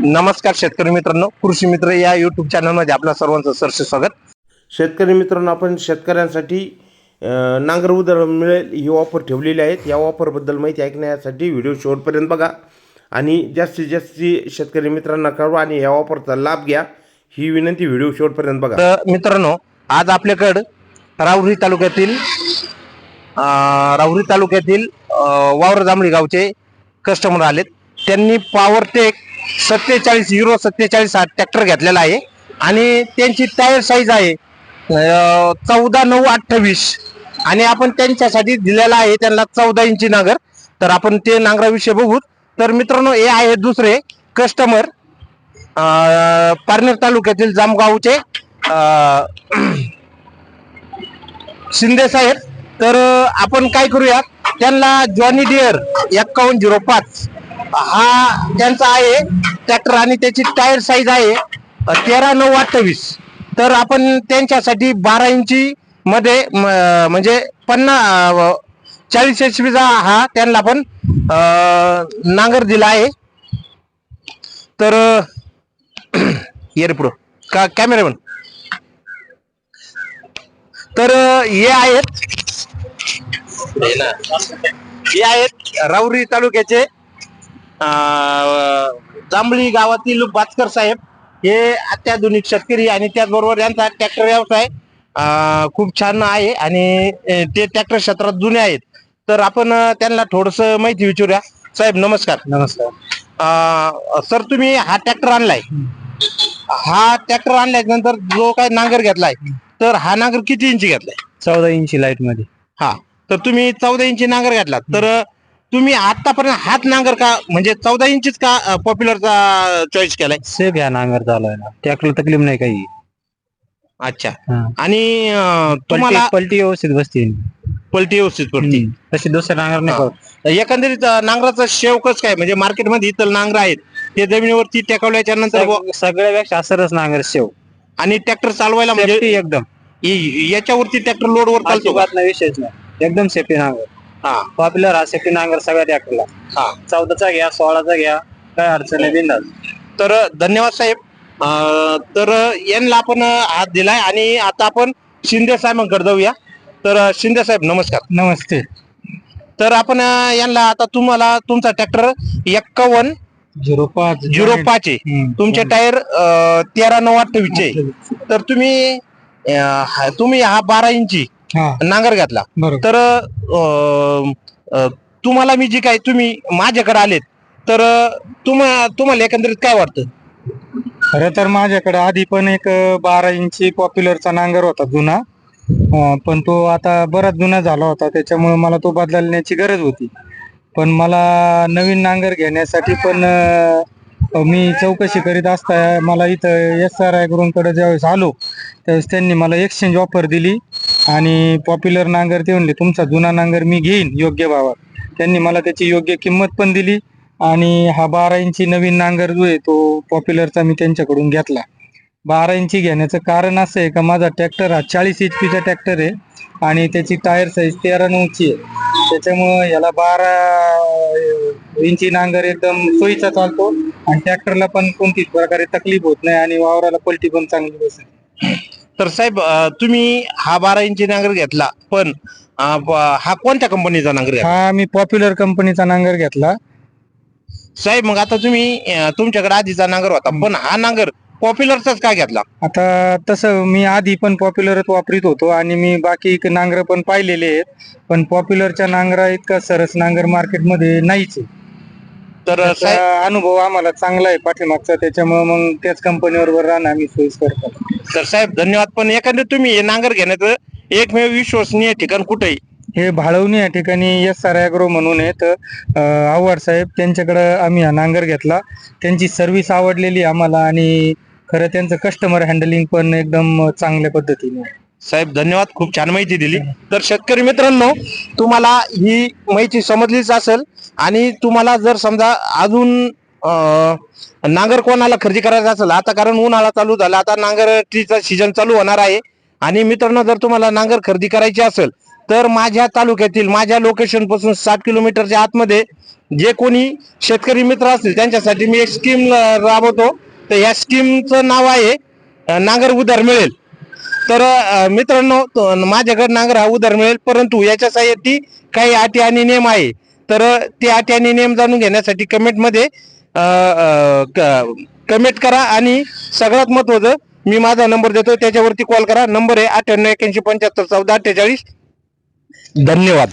नमस्कार शेतकरी मित्रांनो कृषी मित्र या युट्यूब चॅनलमध्ये आपल्या सर्वांचं सरसे स्वागत. शेतकरी मित्रांनो आपण शेतकऱ्यांसाठी अ, नांगर उदर मिळेल ही ऑफर ठेवलेली आहेत. या ऑफरबद्दल माहिती ऐकण्यासाठी व्हिडिओ शेवटपर्यंत बघा. आणि जास्तीत जास्त शेतकरी मित्रांना कळवा आणि या ऑफरचा लाभ घ्या. ही विनंती व्हिडिओ शेवटपर्यंत बघा. तर मित्रांनो आज आपल्याकडं राहुरी तालुक्यातील अं, राहुरी तालुक्यातील अं, वावर जांभळी गावचे कस्टमर आलेत. त्यांनी पॉवरटेक सत्तेचाळीस युरो सत्तेचाळीस हा ट्रॅक्टर घेतलेला आहे. आणि त्यांची टायर साईज आहे चौदा नऊ अठ्ठावीस. आणि आपण त्यांच्यासाठी दिलेला आहे त्यांना चौदा इंची नांगर. तर आपण ते नांगराविषयी बघू. तर मित्रांनो हे आहे दुसरे कस्टमर पारनेर तालुक्यातील जामगावचे शिंदे साहेब. तर आपण काय करूया? त्यांना जॉनी डिअर एक्कावन्न झिरो पाच हा त्यांचा आहे. ट्रॅक्टर आणि त्याची टायर साईज आहे. तेरा नऊ अठ्ठावीस. तर आपण त्यांच्यासाठी बारा इंची मध्ये म्हणजे पन्नास चाळीस एच पीचा हा त्यांना पण नांगर दिला आहे. तर ये रे पुढं. का कॅमेरामॅन तर हे आहेत हे आहेत राऊरी तालुक्याचे जांभळी गावातील बाचकर साहेब हे अत्याधुनिक शेतकरी आणि त्याचबरोबर यांचा ट्रॅक्टर व्यवसाय खूप छान आहे आणि ते ट्रॅक्टर क्षेत्रात जुने आहेत. तर आपण त्यांना थोडस माहिती विचारूया. साहेब नमस्कार. नमस्कार. सर तुम्ही हा ट्रॅक्टर आणलाय. हा ट्रॅक्टर आणल्याच्या नंतर जो काय नांगर घेतलाय तर हा नांगर किती इंची घेतलाय? चौदा इंची लाइटमध्ये हा तर तुम्ही चौदा इंची नांगर घेतला तर तुम्ही आतापर्यंत हात नांगर का म्हणजे चौदा इंचीच का पॉप्युलरचा चॉईस केलाय? सेफ ह्या नांगर चालू आहे ना तकलीफ नाही काही. अच्छा. हा. आणि अं, तुम्हाला पलटी पलटी व्यवस्थित बसते. पलटी व्यवस्थित पडते. हम्म. तशी दुसऱ्या नांगर नाही हा. करत. एकंदरीत अं, नांगराचा शेवकच काय? म्हणजे मार्केटमध्ये इतर नांगर आहेत. ते जमिनीवरती टेकवल्याच्या नंतर व- सग- सगळ्यापेक्षा असरच नांगर शेव. आणि ट्रॅक्टर चालवायला म्हणजे सेफ्टी एकदम. इ- याच्यावरती ट्रॅक्टर लोडवर चालतो का? अजिबात नाही विषयच नाही. एकदम सेफ्टी नांगर. हा. पॉप्युलर हा सेफ्टी नांगर सगळ्या ट्रॅक्टरला हा. चौदाचा घ्या सोळाचा घ्या काय अडचण नाही बिंदास. तर धन्यवाद साहेब. अं, तर यांना आपण हात दिलाय आणि आता आपण शिंदे साहेबांकडे जाऊया. तर शिंदे साहेब नमस्कार. नमस्ते. तर आपण अं, यांना आता तुम्हाला तुमचा ट्रॅक्टर एक्कावन्न झिरो पाच. झिरो पाच आहे. हम्म. तुमचे टायर तेरा नऊ अठ्ठावीसचे आहे. तर तुम्ही अं, हा- तुम्ही हा बारा इंची नांगर घातला. तर अं, अं, तुम्हाला मी जी काय तुम्ही माझ्याकडे आलेत तर तुम्हाला तुम्हाला एकंदरीत काय वाटतं? खरं तर माझ्याकडे आधी पण एक अं, बारा इंची पॉप्युलरचा नांगर होता जुना. अं, पण तो आता बराच जुना झाला होता त्याच्यामुळे मला तो बदलण्याची गरज होती. पण मला नवीन नांगर घेण्यासाठी पण अं, मी चौकशी करीत असता मला इथं एस आर आयकडे ज्यावेळेस आलो त्यावेळेस त्यांनी मला एक्सचेंज ऑफर दिली. आणि पॉप्युलर नांगर ते म्हणले तुमचा जुना नांगर मी घेईन योग्य भावात. त्यांनी मला त्याची योग्य किंमत पण दिली आणि हा बारा इंची नवीन नांगर जो आहे तो पॉप्युलरचा मी त्यांच्याकडून घेतला. बारा इंची घेण्याचं कारण असं आहे का माझा ट्रॅक्टर हा चाळीस एच पीचा ट्रॅक्टर आहे आणि त्याची टायर साईज तेरा नऊची आहे. त्याच्यामुळं याला बारा इंची नांगर एकदम सोयीचा चालतो आणि ट्रॅक्टरला पण कोणतीच प्रकारे तकलीफ होत नाही आणि वावराला पलटी पण चांगली बसते तर साहेब तुम्ही हा बारा इंची नांगर घेतला पण हा कोणत्या कंपनीचा नांगर घेतला? हा मी पॉप्युलर कंपनीचा नांगर घेतला. साहेब मग आता तुम्ही तुमच्याकडे आधीचा नांगर होता पण हा नांगर पॉप्युलरचाच का घेतला? आता तसं मी आधी पण पॉप्युलरच वापरीत होतो आणि मी बाकी नांगर पण पाहिलेले आहेत पण पॉप्युलरच्या नांगरा इतका सरस नांगर मार्केटमध्ये नाहीच आहे. तर त्याचा अनुभव आम्हाला चांगला आहे पाठीमागचा त्याच्यामुळे मग त्याच कंपनीवर राहणं आम्ही सोयीस्कर करतो. तर साहेब धन्यवाद. पण एखादं तुम्ही हे नांगर घेण्याचं एकमेव विश्वसनीय ठिकाण कुठे हे भाळवणी या ठिकाणी एस आर ॲग्रो म्हणून आहेत अं, आव्हाड साहेब त्यांच्याकडं आम्ही हा नांगर घेतला. त्यांची सर्व्हिस आवडलेली आम्हाला आणि खरं त्यांचं कस्टमर हँडलिंग पण एकदम चांगल्या पद्धतीने आहे. साहेब धन्यवाद. खूप छान माहिती दिली. तर शेतकरी मित्रांनो तुम्हाला ही माहिती समजलीच असेल आणि तुम्हाला जर समजा अजून नांगर कोणाला खरेदी करायचा असेल आता कारण उन्हाळा चालू झाला आता नांगर ट्रीचा सीझन चालू होणार आहे. आणि मित्रांनो जर तुम्हाला नांगर खरेदी करायची असेल तर माझ्या तालुक्यातील माझ्या लोकेशनपासून सात किलोमीटरच्या आतमध्ये जे कोणी शेतकरी मित्र असतील त्यांच्यासाठी मी एक स्कीम राबवतो. तर या स्कीमचं नाव आहे नांगर उधार मिळेल. तर मित्रांनो तो- माझ्याकडे नांगर हा उधार मिळेल परंतु याच्यासाठी काही अटी आणि नियम आहे. तर ते अटी आणि नियम जाणून घेण्यासाठी कमेंटमध्ये कमेंट करा आणि सगळ्यात महत्वाचं मी माझा नंबर देतो त्याच्यावरती कॉल करा. नंबर आहे अठ्ठ्याण्णव एक्याऐंशी पंच्याहत्तर चौदा अठ्ठेचाळीस. धन्यवाद.